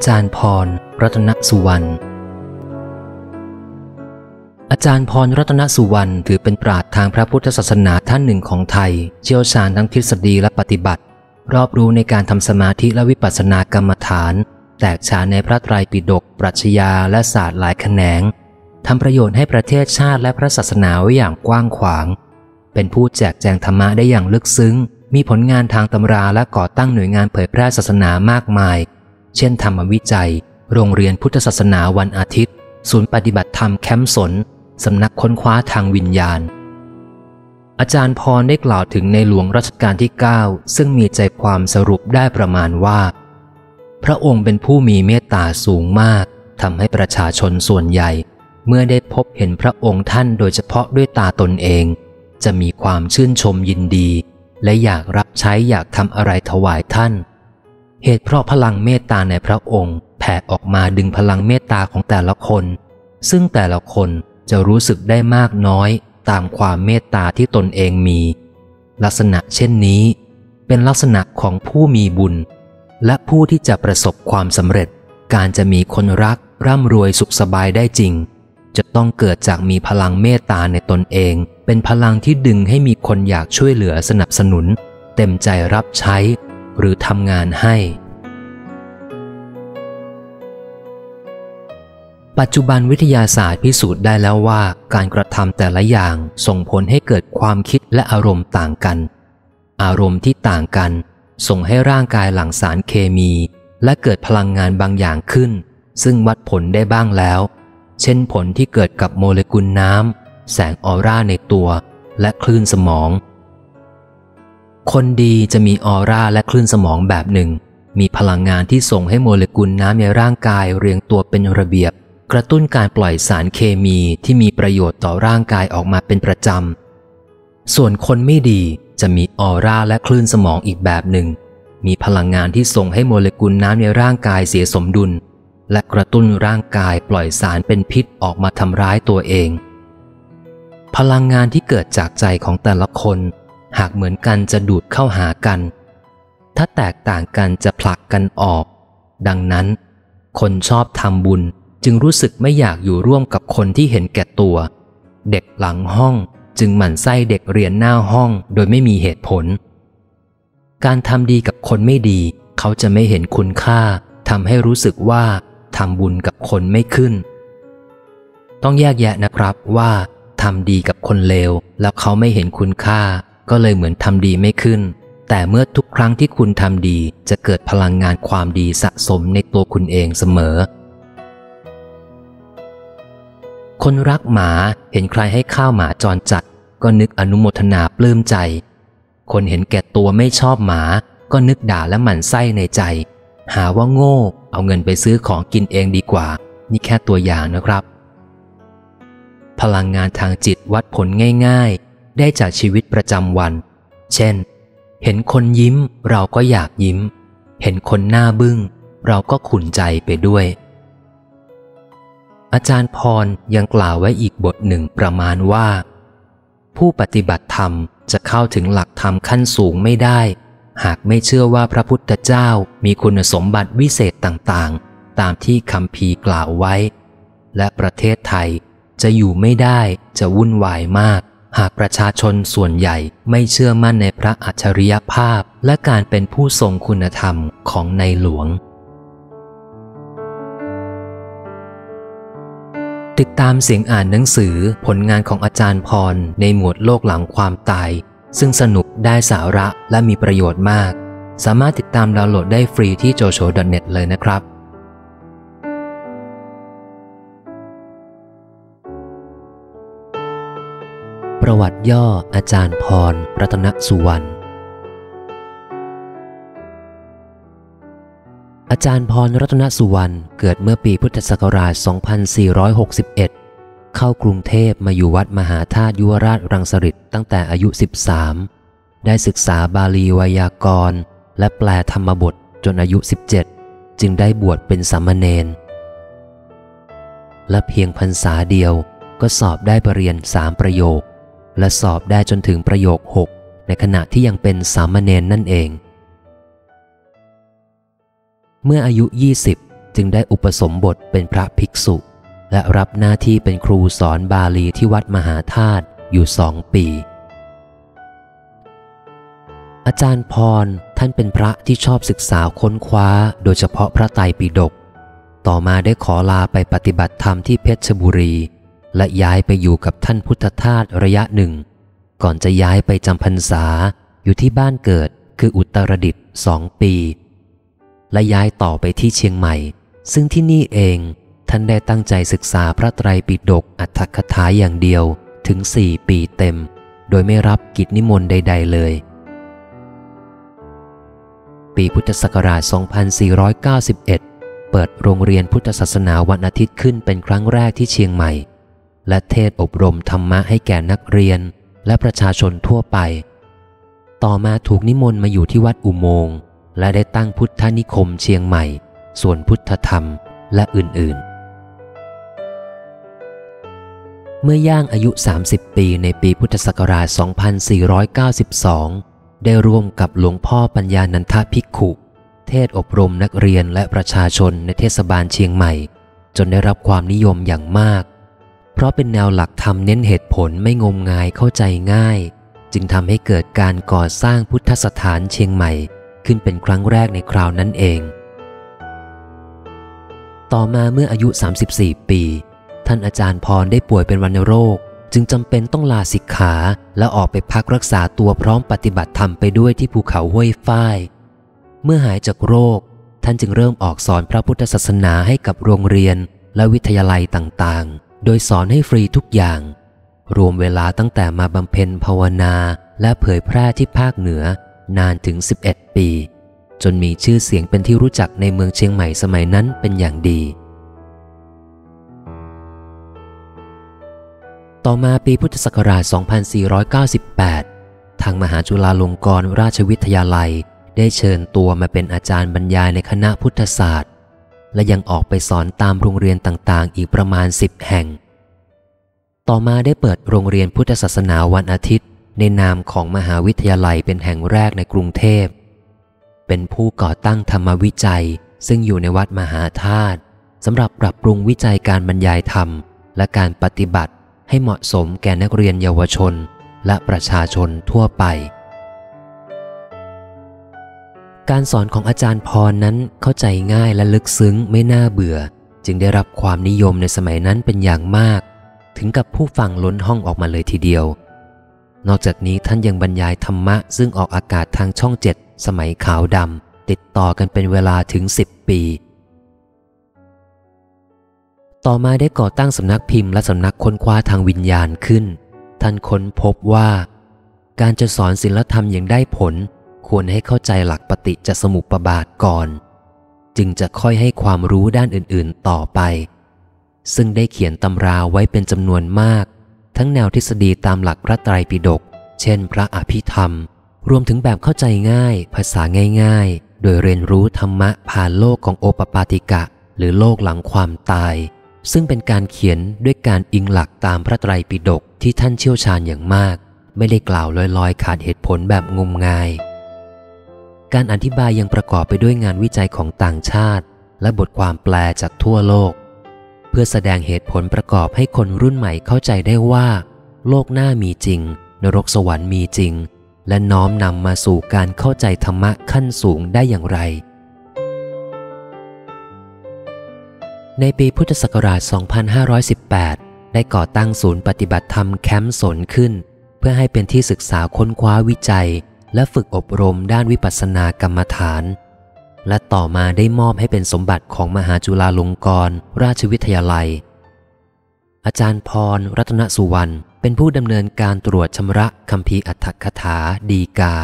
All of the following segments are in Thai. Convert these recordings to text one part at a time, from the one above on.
อาจารย์พร รัตนสุวรรณ อาจารย์พร รัตนสุวรรณถือเป็นปราชญ์ทางพระพุทธศาสนาท่านหนึ่งของไทย เชี่ยวชาญทั้งทฤษฎีและปฏิบัติ รอบรู้ในการทำสมาธิและวิปัสสนากรรมฐาน แตกฉานในพระไตรปิฎก ปรัชญาและศาสตร์หลายแขนง ทำประโยชน์ให้ประเทศชาติและพระศาสนาไว้อย่างกว้างขวาง เป็นผู้แจกแจงธรรมะได้อย่างลึกซึ้ง มีผลงานทางตำราและก่อตั้งหน่วยงานเผยแพร่ศาสนามากมาย เช่นธรรมวิจัย โรงเรียนพุทธศาสนาวันอาทิตย์ ศูนย์ปฏิบัติธรรมแคมป์สน สำนักค้นคว้าทางวิญญาณ อาจารย์พรได้กล่าวถึงในหลวงรัชกาลที่ 9 ซึ่งมีใจความสรุปได้ประมาณว่า พระองค์เป็นผู้มีเมตตาสูงมากทำให้ประชาชนส่วนใหญ่ เมื่อได้พบเห็นพระองค์ท่านโดยเฉพาะด้วยตาตนเอง จะมีความชื่นชมยินดี และอยากรับใช้อยากทำอะไรถวายท่าน เหตุเพราะพลังเมตตาในพระองค์ แผ่ออกมาดึงพลังเมตตาของแต่ละคน ซึ่งแต่ละคนจะรู้สึกได้มากน้อยตามความเมตตาที่ตนเองมี ลักษณะเช่นนี้ เป็นลักษณะของผู้มีบุญ และผู้ที่จะประสบความสำเร็จ การจะมีคนรักร่ำรวยสุขสบายได้จริง จะต้องเกิดจากมีพลังเมตตาในตนเอง เป็นพลังที่ดึงให้มีคนอยากช่วยเหลือสนับสนุน เต็มใจรับใช้ หรือทำงานให้ ปัจจุบันวิทยาศาสตร์พิสูจน์ได้แล้วว่าการกระทำแต่ละอย่างส่งผลให้เกิดความคิดและอารมณ์ต่างกัน อารมณ์ที่ต่างกัน ส่งให้ร่างกายหลั่งสารเคมี และเกิดพลังงานบางอย่างขึ้น ซึ่งวัดผลได้บ้างแล้ว เช่นผลที่เกิดกับโมเลกุลน้ำแสงออร่าในตัว และคลื่นสมอง คนดีจะมีออร่าและคลื่นสมองแบบหนึ่ง มีพลังงานที่ส่งให้โมเลกุลน้ำในร่างกายเรียงตัวเป็นระเบียบ กระตุ้นการปล่อยสารเคมีที่มีประโยชน์ต่อร่างกายออกมาเป็นประจำ ส่วนคนไม่ดีจะมีออร่าและคลื่นสมองอีกแบบหนึ่ง มีพลังงานที่ส่งให้โมเลกุลน้ำในร่างกายเสียสมดุล และกระตุ้นร่างกายปล่อยสารเป็นพิษออกมาทำร้ายตัวเอง พลังงานที่เกิดจากใจของแต่ละคน หากเหมือนกันจะดูดเข้าหากัน ถ้าแตกต่างกันจะผลักกันออก ดังนั้น คนชอบทำบุญจึงรู้สึกไม่อยากอยู่ร่วมกับคนที่เห็นแก่ตัว เด็กหลังห้องจึงหมั่นไส้เด็กเรียนหน้าห้องโดยไม่มีเหตุผล การทำดีกับคนไม่ดี เขาจะไม่เห็นคุณค่าทำให้รู้สึกว่าทำบุญกับคนไม่ขึ้น ต้องแยกแยะนะครับว่าทำดีกับคนเลวแล้วเขาไม่เห็นคุณค่า ก็เลยเหมือนทำดีไม่ขึ้น แต่เมื่อทุกครั้งที่คุณทำดีจะเกิดพลังงานความดีสะสมในตัวคุณเองเสมอ คนรักหมาเห็นใครให้ข้าวหมาจรจัด ก็นึกอนุโมทนาปลื้มใจ คนเห็นแก่ตัวไม่ชอบหมา ก็นึกด่าและหมั่นไส้ในใจ หาว่าโง่ เอาเงินไปซื้อของกินเองดีกว่า นี่แค่ตัวอย่างนะครับพลังงานทางจิตวัดผลง่ายๆ ได้จากชีวิตประจำวัน เช่น เห็นคนยิ้มเราก็อยากยิ้ม เห็นคนหน้าบึง้ง เราก็ขุนใจไปด้วย อาจารย์พรยังกล่าวไว้อีกบทหนึ่งประมาณว่า ผู้ปฏิบัติธรรมจะเข้าถึงหลักธรรมขั้นสูงไม่ได้ หากไม่เชื่อว่าพระพุทธเจ้ามีคุณสมบัติวิเศษต่างๆ ตามที่คำพีกล่าวไว้ และประเทศไทยจะอยู่ไม่ได้จะวุ่นวายมาก หากประชาชนส่วนใหญ่ไม่เชื่อมั่นในพระอัจฉริยภาพและการเป็นผู้ทรงคุณธรรมของในหลวง ติดตามเสียงอ่านหนังสือผลงานของอาจารย์พรในหมวดโลกหลังความตาย ซึ่งสนุกได้สาระและมีประโยชน์มาก สามารถติดตามดาวน์โหลดได้ฟรีที่ jojo.net เลยนะครับ ประวัติย่ออาจารย์พร รัตนสุวรรณ อาจารย์พร รัตนสุวรรณ เกิดเมื่อปีพุทธศักราช 2461 เข้ากรุงเทพมาอยู่วัดมหาธาตุยุวราชรังสฤษตั้งแต่อายุ 13 ได้ศึกษาบาลีไวยากรณ์ และแปลธรรมบทจนอายุ 17 จึงได้บวชเป็นสามเณร และเพียงพรรษาเดียวก็สอบได้ปรริญญาสามประโยค และสอบได้จนถึงประโยค 6 ในขณะที่ยังเป็นสามเณรนั่นเอง เมื่ออายุ 20 จึงได้อุปสมบทเป็นพระภิกษุ และรับหน้าที่เป็นครูสอนบาลีที่วัดมหาธาตุอยู่สองปี อาจารย์พรท่านเป็นพระที่ชอบศึกษาค้นคว้า โดยเฉพาะพระไตรปิฎกต่อมาได้ขอลาไปปฏิบัติธรรมที่เพชรบุรี และย้ายไปอยู่กับท่านพุทธทาสระยะหนึ่ง ก่อนจะย้ายไปจำพรรษาอยู่ที่บ้านเกิดคืออุตรดิตถ์สองปี และย้ายต่อไปที่เชียงใหม่ ซึ่งที่นี่เองท่านได้ตั้งใจศึกษาพระไตรปิฎกอัตถคถาอย่างเดียวถึงสี่ปีเต็ม โดยไม่รับกิจนิมนต์ใด ๆ เลย ปีพุทธศักราช 2491 เปิดโรงเรียนพุทธศาสนาวันอาทิตย์ขึ้นเป็นครั้งแรกที่เชียงใหม่ และเทศอบรมธรรมะให้แก่นักเรียนและประชาชนทั่วไป ต่อมาถูกนิมนต์มาอยู่ที่วัดอุโมงค์และได้ตั้งพุทธนิคมเชียงใหม่ ส่วนพุทธธรรมและอื่นๆ เมื่อย่างอายุ 30 ปีในปีพุทธศักราช 2492 ได้ร่วมกับหลวงพ่อปัญญานันทภิกขุ เทศอบรมนักเรียนและประชาชนในเทศบาลเชียงใหม่ จนได้รับความนิยมอย่างมาก เพราะเป็นแนวหลักธรรมเน้นเหตุผลไม่งมงายเข้าใจง่าย จึงทำให้เกิดการก่อสร้างพุทธสถานเชียงใหม่ ขึ้นเป็นครั้งแรกในคราวนั้นเอง ต่อมาเมื่ออายุ 34 ปี ท่านอาจารย์พรได้ป่วยเป็นวัณโรค จึงจำเป็นต้องลาสิกขา และออกไปพักรักษาตัวพร้อมปฏิบัติธรรมไปด้วยที่ภูเขาห้วยฝ้ายเมื่อหายจากโรค ท่านจึงเริ่มออกสอนพระพุทธศาสนาให้กับโรงเรียนและวิทยาลัยต่างๆ โดยสอนให้ฟรีทุกอย่าง รวมเวลาตั้งแต่มาบำเพ็ญภาวนาและเผยแพร่ที่ภาคเหนือนานถึง 11 ปี จนมีชื่อเสียงเป็นที่รู้จักในเมืองเชียงใหม่สมัยนั้นเป็นอย่างดี ต่อมาปีพุทธศักราช 2498 ทางมหาจุฬาลงกรณราชวิทยาลัย ได้เชิญตัวมาเป็นอาจารย์บรรยายในคณะพุทธศาสตร์ และยังออกไปสอนตามโรงเรียนต่างๆ อีกประมาณ10แห่ง ต่อมาได้เปิดโรงเรียนพุทธศาสนาวันอาทิตย์ ในนามของมหาวิทยาลัยเป็นแห่งแรกในกรุงเทพ เป็นผู้ก่อตั้งธรรมวิจัย ซึ่งอยู่ในวัดมหาธาตุสำหรับปรับปรุงวิจัยการบรรยายธรรม และการปฏิบัติให้เหมาะสมแก่นักเรียนเยาวชน และประชาชนทั่วไป การสอนของอาจารย์พรนั้นเข้าใจง่ายและลึกซึ้งไม่น่าเบื่อ จึงได้รับความนิยมในสมัยนั้นเป็นอย่างมาก ถึงกับผู้ฟังล้นห้องออกมาเลยทีเดียว นอกจากนี้ท่านยังบรรยายธรรมะ ซึ่งออกอากาศทางช่องเจ็ดสมัยขาวดำติดต่อกันเป็นเวลาถึงสิบปี ต่อมาได้ก่อตั้งสำนักพิมพ์และสำนักค้นคว้าทางวิญญาณขึ้น ท่านค้นพบว่า การจะสอนศิลธรรมอย่างได้ผล ควรให้เข้าใจหลักปฏิจจสมุปบาทก่อน จึงจะค่อยให้ความรู้ด้านอื่นๆต่อไป ซึ่งได้เขียนตำราไว้เป็นจำนวนมาก ทั้งแนวทฤษฎีตามหลักพระไตรปิฎกเช่น พระอภิธรรม รวมถึงแบบเข้าใจง่าย ภาษาง่าย ๆ โดยเรียนรู้ธรรมะผ่านโลกของโอปปาติกะ หรือโลกหลังความตาย ซึ่งเป็นการเขียนด้วยการอิงหลักตามพระไตรปิฎกที่ท่านเชี่ยวชาญอย่างมาก ไม่ได้กล่าวลอยๆ ขาดเหตุผลแบบงมงาย การอธิบายยังประกอบไปด้วยงานวิจัยของต่างชาติ และบทความแปลจากทั่วโลก เพื่อแสดงเหตุผลประกอบให้คนรุ่นใหม่เข้าใจได้ว่า โลกหน้ามีจริง นรกสวรรค์มีจริง และน้อมนำมาสู่การเข้าใจธรรมะขั้นสูงได้อย่างไร ในปีพุทธศักราช 2518 ได้ก่อตั้งศูนย์ปฏิบัติธรรมแคมป์สนขึ้น เพื่อให้เป็นที่ศึกษาค้นคว้าวิจัย และฝึกอบรมด้านวิปัสสนากรรมฐาน และต่อมาได้มอบให้เป็นสมบัติของมหาจุฬาลงกรณราชวิทยาลัย อาจารย์พร รัตนสุวรรณเป็นผู้ดำเนินการตรวจชำระคำพีร์อัตถคถาดีกา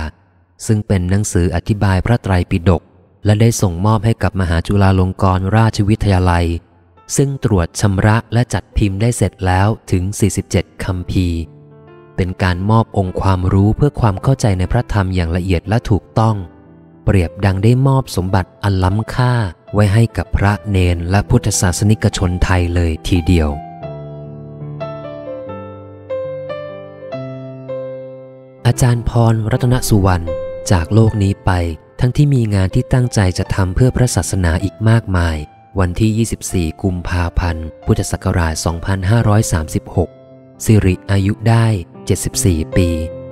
ซึ่งเป็นหนังสืออธิบายพระไตรปิฎกและได้ส่งมอบให้กับมหาจุฬาลงกรณราชวิทยาลัย ซึ่งตรวจชำระและจัดพิมพ์ได้เสร็จแล้วถึง 47คำพีร์ เป็นการมอบองค์ความรู้เพื่อความเข้าใจในพระธรรมอย่างละเอียดและถูกต้อง เปรียบดังได้มอบสมบัติอันล้ำค่าไว้ให้กับพระเนนและพุทธศาสนิกชนไทยเลยทีเดียว อาจารย์พรรัตนสุวรรณจากโลกนี้ไป ทั้งที่มีงานที่ตั้งใจจะทำเพื่อพระศาสนาอีกมากมาย วันที่ 24 กุมภาพันธ์ พุทธศักราช 2536 สิริอายุได้ 74 ปี